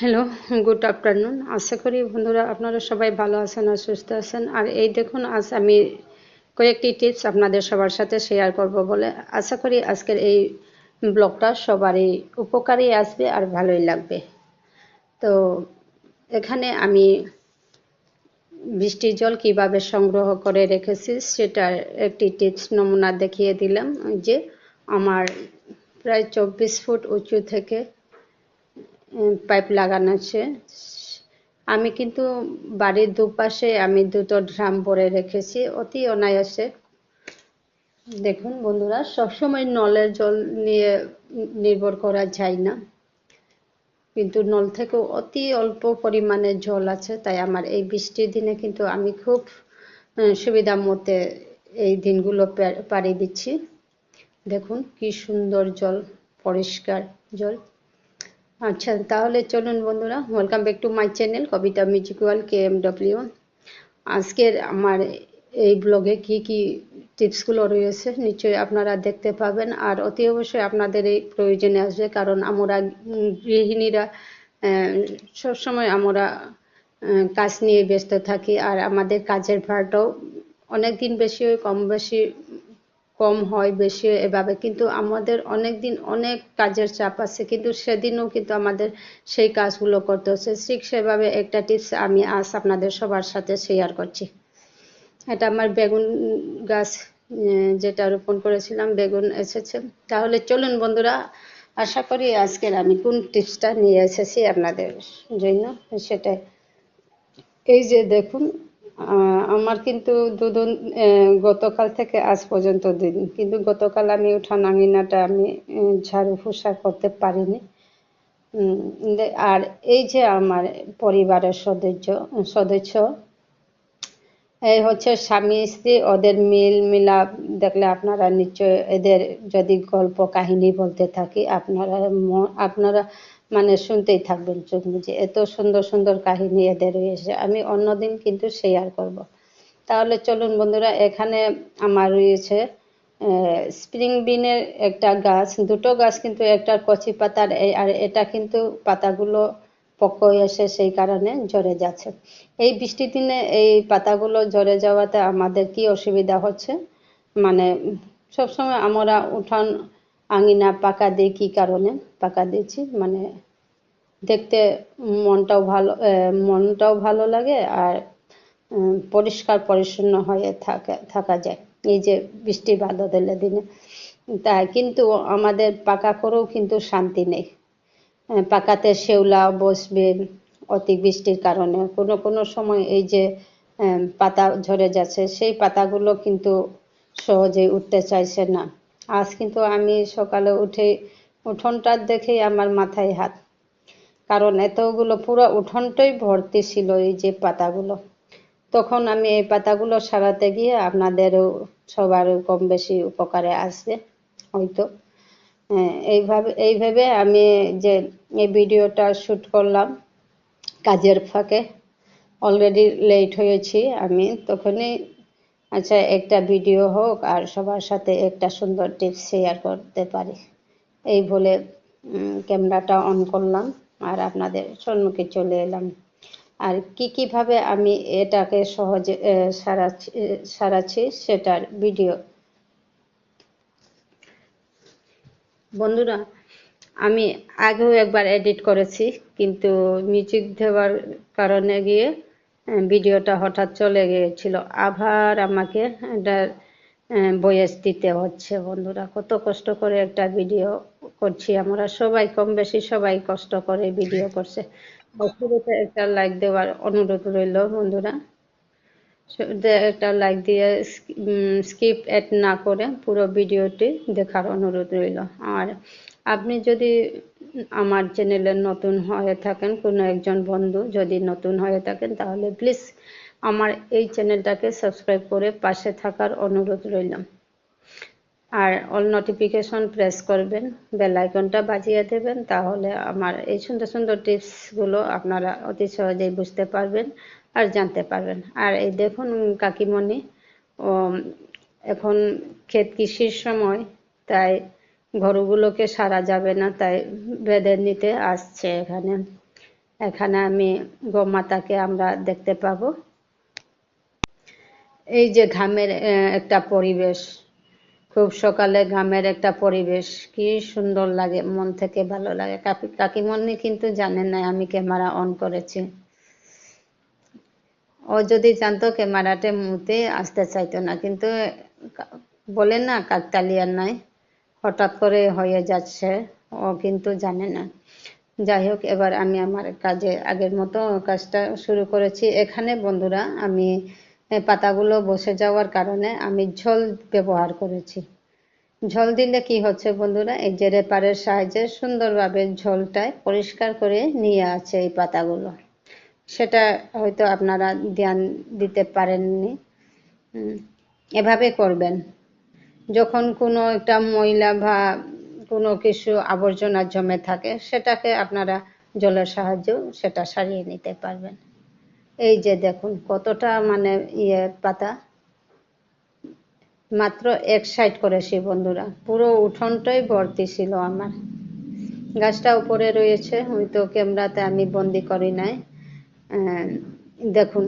Hello good afternoon আশা করি বন্ধুরা আপনারা সবাই ভালো আছেন আর সুস্থ আছেন। আর এই দেখুন, আজ আমি কয়েকটি টিপস আপনাদের সবার সাথে শেয়ার করব বলে আশা করি আজকের এই ব্লগটা সবারই উপকারী আসবে আর ভালোই লাগবে। তো এখানে আমি বৃষ্টির জল কীভাবে সংগ্রহ করে রেখেছি সেটার একটি টিপস নমুনা দেখিয়ে দিলাম যে আমার প্রায় চব্বিশ ফুট উঁচু থেকে পাইপ লাগানো আছে। আমি কিন্তু বাড়ির দুপাশে আমি দুটো ড্রাম ভরে রেখেছি, অতি অনায়াসে। দেখুন বন্ধুরা, সবসময় নলের জল নিয়ে নির্ভর করা যায় না। কিন্তু নল থেকেও অতি অল্প পরিমাণে জল আছে, তাই আমার এই বৃষ্টির দিনে কিন্তু আমি খুব সুবিধা মতে এই দিনগুলো পাড়ি দিচ্ছি। দেখুন কি সুন্দর জল, পরিষ্কার জল। আচ্ছা তাহলে চলুন বন্ধুরা welcome back to my channel Kabita musical K M W আজকের আমার এই ব্লগে কি কি টিপসগুলো রয়েছে, নিশ্চয়ই আপনারা দেখতে পাবেন, আর অতি অবশ্যই আপনাদের এই প্রয়োজনে আসবে, কারণ আমরা গৃহিণীরা সবসময় আমরা কাজ নিয়ে ব্যস্ত থাকি, আর আমাদের কাজের ভারটাও অনেক দিন বেশি কম বেশি কম হয় বেশি এভাবে। কিন্তু আমাদের অনেক দিন অনেক কাজের চাপ আছে। কিন্তু সেদিনও কিন্তু আমাদের সেই কাজগুলো করতে হচ্ছে। ঠিক সেভাবে একটা টিপস আমি আজ আপনাদের সবার সাথে শেয়ার করছি। এটা আমার বেগুন গাছ যেটা রোপণ করেছিলাম, বেগুন এসেছে। তাহলে চলুন বন্ধুরা, আশা করি আজকের আমি কোন টিপসটা নিয়ে এসেছি আপনাদের জন্য সেটাই। এই যে দেখুন আমার কিন্তু দুদিন গতকাল থেকে আজ পর্যন্ত দিন। কিন্তু গতকাল আমি উঠান আঙিনাটা আমি ঝাড়ু ফুসা করতে পারিনি। আর এই যে আমার পরিবারের সদস্য সদস্য, এই হচ্ছে স্বামী, স্ত্রী, ওদের মিল মিলাপ দেখলে আপনারা নিশ্চয় এদের যদি গল্প কাহিনী বলতে থাকি, আপনারা আপনারা মানে শুনতেই থাকবেন চোখ বুঝে এত সুন্দর সুন্দর কাহিনী এদের রয়েছে আমি অন্যদিন কিন্তু শেয়ার করব। তাহলে চলুন বন্ধুরা, এখানে আমার রয়েছে স্প্রিং বিনের একটা গাছ। দুটো গাছ কিন্তু একটা কচি পাতার আর এটা কিন্তু পাতাগুলো পক্ক এসে সেই কারণে ঝরে যাচ্ছে। এই বৃষ্টির দিনে এই পাতাগুলো ঝরে যাওয়াতে আমাদের কি অসুবিধা হচ্ছে? মানে সবসময় আমরা উঠান আঙিনা পাকা দিই কী কারণে পাকা দিয়েছি? মানে দেখতে মনটাও ভালো মনটাও ভালো লাগে আর পরিষ্কার পরিচ্ছন্ন হয়ে থাকা থাকা যায়। এই যে বৃষ্টি বাদলের দিনে। তাই কিন্তু আমাদের পাকা করেও কিন্তু শান্তি নেই। পাকাতে শেওলা, বসবে অতি বৃষ্টির কারণে। কোনো কোনো সময় এই যে পাতা ঝরে যাচ্ছে, সেই পাতাগুলো কিন্তু সহজেই উঠতে চাইছে না। আজ কিন্তু আমি সকালে উঠে উঠোনটা দেখেই আমার মাথায় হাত। কারণ এতগুলো পুরো উঠোনটাই ভর্তি ছিল এই যে পাতাগুলো। তখন আমি এই পাতাগুলো সারাতে গিয়ে আপনাদেরও সবার কম বেশি উপকারে আসবে, হয়তো। এইভাবে এইভাবে আমি যে এই ভিডিওটা শ্যুট করলাম কাজের ফাঁকে, অলরেডি লেট হয়েছি আমি, তখনই আচ্ছা একটা ভিডিও হোক আর সবার সাথে একটা সুন্দর টিপস শেয়ার করতে পারি। এই বলে ক্যামেরাটা অন করলাম আর আপনাদের সম্মুখে চলে এলাম। আর কি কীভাবে আমি এটাকে সহজে সারাচ্ছি সারাচ্ছি সেটার ভিডিও বন্ধুরা, আমি আগেও একবার এডিট করেছি, কিন্তু মিউজিক দেওয়ার কারণে গিয়ে ভিডিওটা হঠাৎ চলে গিয়েছিল। আবার আমাকে এটা বয়েস দিতে হচ্ছে বন্ধুরা। কত কষ্ট করে একটা ভিডিও করছি আমরা। সবাই কম বেশি সবাই কষ্ট করে ভিডিও করছে। একটা লাইক দেওয়ার অনুরোধ রইল বন্ধুরা। একটা লাইক দিয়ে স্কিপ অ্যাড না করে পুরো ভিডিওটি দেখার অনুরোধ রইল। আর আপনি যদি আমার চ্যানেলে নতুন হয়ে থাকেন কোনো একজন বন্ধু যদি নতুন হয়ে থাকেন, তাহলে প্লিজ আমার এই চ্যানেলটাকে সাবস্ক্রাইব করে পাশে থাকার অনুরোধ রইলাম আর অল নোটিফিকেশন প্রেস করবেন বেল আইকনটা বাজিয়ে দেবেন, তাহলে আমার এই সুন্দর সুন্দর টিপসগুলো আপনারা অতি সহজেই বুঝতে পারবেন আর জানতে পারবেন। আর এই দেখুন কাকিমণি এখন ক্ষেত কৃষির সময়, তাই গরুগুলোকে সারা যাবে না, তাই বেঁধে নিতে আসছে এখানে। এখানে আমি গোমাতাকে আমরা দেখতে পাবো। এই যে ঘামের একটা পরিবেশ। খুব সকালে ঘামের একটা পরিবেশ। কি সুন্দর লাগে, মন থেকে ভালো লাগে। কাকিমনি কিন্তু জানেন না, আমি ক্যামেরা অন করেছি। ও যদি জানতো ক্যামেরাটা মুতে আসতে চাইতো না, কিন্তু বলেন না কাকতালিয়ার নাই হঠাৎ করে হয়ে যাচ্ছে। ও কিন্তু জানে না। যাই হোক, এবার আমি আমার কাজে আগের মতো কাজটা শুরু করেছি। এখানে বন্ধুরা, আমি পাতাগুলো বসে যাওয়ার কারণে আমি ঝোল ব্যবহার করেছি। ঝোল দিলে কি হচ্ছে বন্ধুরা, এই যে রেপারের সাহায্যে সুন্দরভাবে ঝোলটায় পরিষ্কার করে নিয়ে আছে এই পাতাগুলো। সেটা হয়তো আপনারা ধ্যান দিতে পারেননি। এভাবে করবেন। যখন কোনো একটা ময়লা বা কোনো কিছু আবর্জনা জমে থাকে, সেটাকে আপনারা জলের সাহায্যেও সেটা সারিয়ে নিতে পারবেন। এই যে দেখুন, কতটা মানে ইয়ে পাতা। মাত্র এক সাইড করেছি বন্ধুরা, পুরো উঠোনটাই ভর্তি ছিল আমার। গাছটা উপরে রয়েছে, হয়তো ক্যামেরাতে আমি বন্দি করি নাই। দেখুন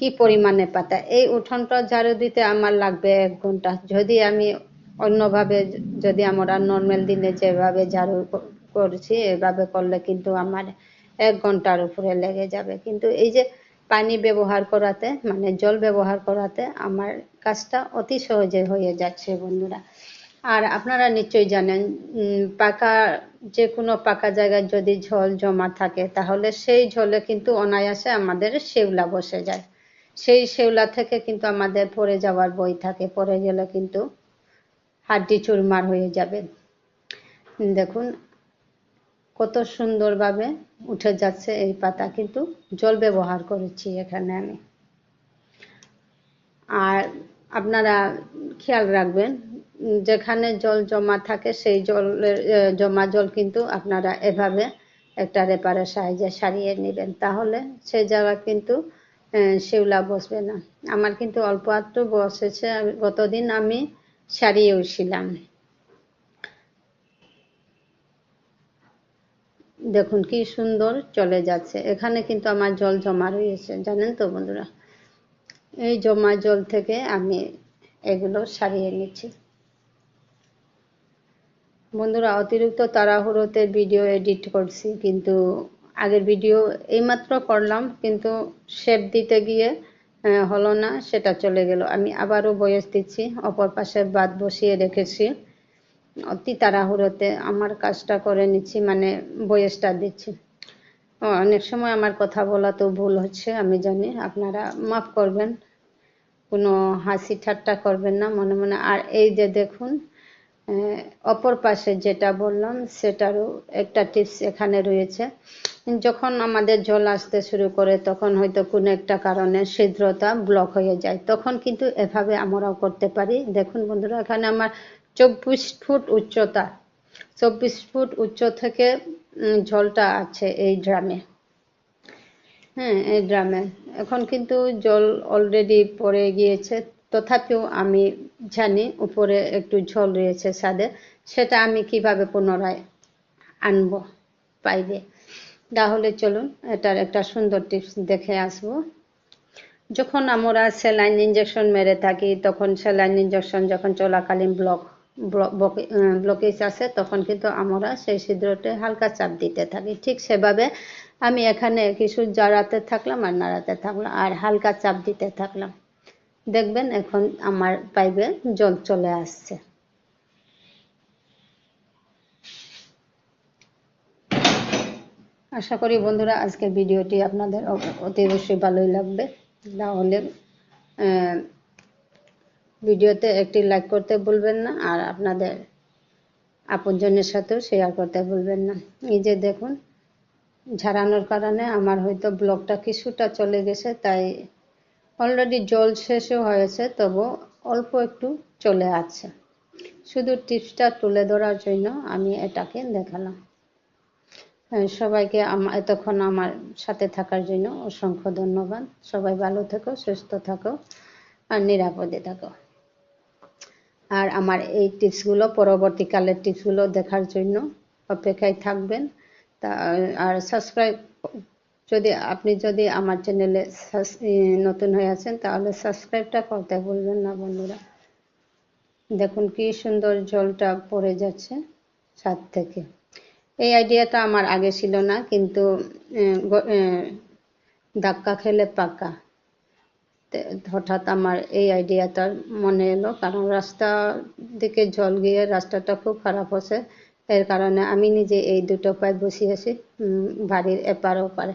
কি পরিমাণে পাতা? এই উঠোনটা ঝাড়ু দিতে আমার লাগবে এক ঘণ্টা। যদি আমি অন্যভাবে, যদি আমরা নর্মাল দিনে যেভাবে ঝাড়ু করছি, এভাবে করলে কিন্তু আমার এক ঘণ্টার উপরে লেগে যাবে। কিন্তু এই যে পানি ব্যবহার করাতে মানে জল ব্যবহার করাতে আমার কাজটা অতি সহজে হয়ে যাচ্ছে বন্ধুরা। আর আপনারা নিশ্চয়ই জানেন পাকা যে কোনো পাকা জায়গায় যদি ঝোল জমা থাকে, তাহলে সেই ঝোলে কিন্তু অনায়াসে আমাদের শেওলা বসে যায়। সেই শেওলা থেকে কিন্তু আমাদের পড়ে যাওয়ার বই থাকে। পড়ে গেলে কিন্তু হাড্ডি চুরমার হয়ে যাবে। দেখুন, কত সুন্দরভাবে উঠে যাচ্ছে এই পাতা, কিন্তু জল ব্যবহার করেছি এখানে আমি। আর আপনারা খেয়াল রাখবেন, যেখানে জল জমা থাকে, সেই জলের জমা জল কিন্তু আপনারা এভাবে একটা রেপারের সাহায্যে সারিয়ে নেবেন। তাহলে সেই জায়গা কিন্তু শেওলা বসবে না। আমার কিন্তু অল্প একটু বসেছে গতদিন আমি সারিয়েও ছিলাম দেখুন কি সুন্দর চলে যাচ্ছে। এখানে কিন্তু আমার জল জমা রয়েছে, জানেন তো বন্ধুরা? এই জমা জল থেকে আমি এগুলো সারিয়ে নিচ্ছি। বন্ধুরা, অতিরিক্ত তাড়াহুড়োতে ভিডিও এডিট করছি, কিন্তু আগের ভিডিও এইমাত্র করলাম, কিন্তু শেপ দিতে গিয়ে হলো না, সেটা চলে গেল। আমি আবারও বয়স দিচ্ছি, অপর পাশে বাদ বসিয়ে রেখেছি। অতি তাড়াহুড়োতে আমার কাজটা করে নিচ্ছি মানে বয়সটা দিচ্ছি। অনেক সময় আমার কথা বলা তো ভুল হচ্ছে, আমি জানি, আপনারা মাফ করবেন। কোনো হাসি ঠাট্টা করবেন না, মনে মনে। আর এই যে দেখুন অপর পাশে যেটা বললাম, সেটারও একটা টিপস এখানে রয়েছে। যখন আমাদের জল আসতে শুরু করে, তখন হয়তো কোনো একটা কারণে ছিদ্রতা ব্লক হয়ে যায়। তখন কিন্তু এভাবে আমরাও করতে পারি। দেখুন বন্ধুরা, এখানে আমার চব্বিশ ফুট উচ্চতা। চব্বিশ ফুট উচ্চ থেকে জলটা আছে এই ড্রামে। হ্যাঁ এই ড্রামে। এখন কিন্তু জল অলরেডি পড়ে গিয়েছে। তথাপিও আমি জানি, উপরে একটু ঝোল রয়েছে সাদে সেটা আমি কীভাবে পুনরায় আনব পাইবে তাহলে চলুন, এটার একটা সুন্দর টিপস দেখে আসব। যখন আমরা স্যালাইন ইঞ্জেকশন মেরে থাকি, তখন স্যালাইন ইঞ্জেকশন যখন চলাকালীন ব্লক ব্লকেজ আসে, তখন কিন্তু আমরা সেই ছিদ্রতে হালকা চাপ দিতে থাকি। ঠিক সেভাবে আমি এখানে কিছু জড়াতে থাকলাম আর নাড়াতে থাকলাম, আর হালকা চাপ দিতে থাকলাম। দেখবেন এখন আমার পাইপে জল চলে আসছে। আশা করি বন্ধুরা আজকের ভিডিওটি আপনাদের অতি অবশ্যই ভালোই লাগবে। তাহলে ভিডিওতে একটি লাইক করতে ভুলবেন না আর আপনাদের আপনজনের সাথেও শেয়ার করতে ভুলবেন না। এই যে দেখুন, ঝাড়ানোর কারণে আমার হয়তো ব্লগটা কিছুটা চলে গেছে, তাই অলরেডি জল শেষও হয়েছে, তবু অল্প একটু চলে আছে। শুধু টিপসটা তুলে ধরার জন্য আমি এটাকে দেখালাম। সবাইকে এতক্ষণ আমার সাথে থাকার জন্য অসংখ্য ধন্যবাদ। সবাই ভালো থেকো, সুস্থ থাকো আর নিরাপদে থাকো। আর আমার এই টিপসগুলো, পরবর্তীকালের টিপসগুলো দেখার জন্য অপেক্ষায় থাকবেন। তা, আর সাবস্ক্রাইব যদি আপনি যদি আমার চ্যানেলে নতুন হয়ে আছেন, তাহলে সাবস্ক্রাইবটা করতে ভুলবেন না বন্ধুরা। দেখুন কি সুন্দর জলটা পড়ে যাচ্ছে ছাদ থেকে। এই আইডিয়াটা আমার আগে ছিল না, কিন্তু ধাক্কা খেলে পাকা। হঠাৎ আমার এই আইডিয়াটা মনে এলো, কারণ রাস্তা দিকে জল গিয়ে রাস্তাটা খুব খারাপ হচ্ছে। এর কারণে আমি নিজে এই দুটো পাইপ বসিয়েছি বাড়ির এপার ওপারে।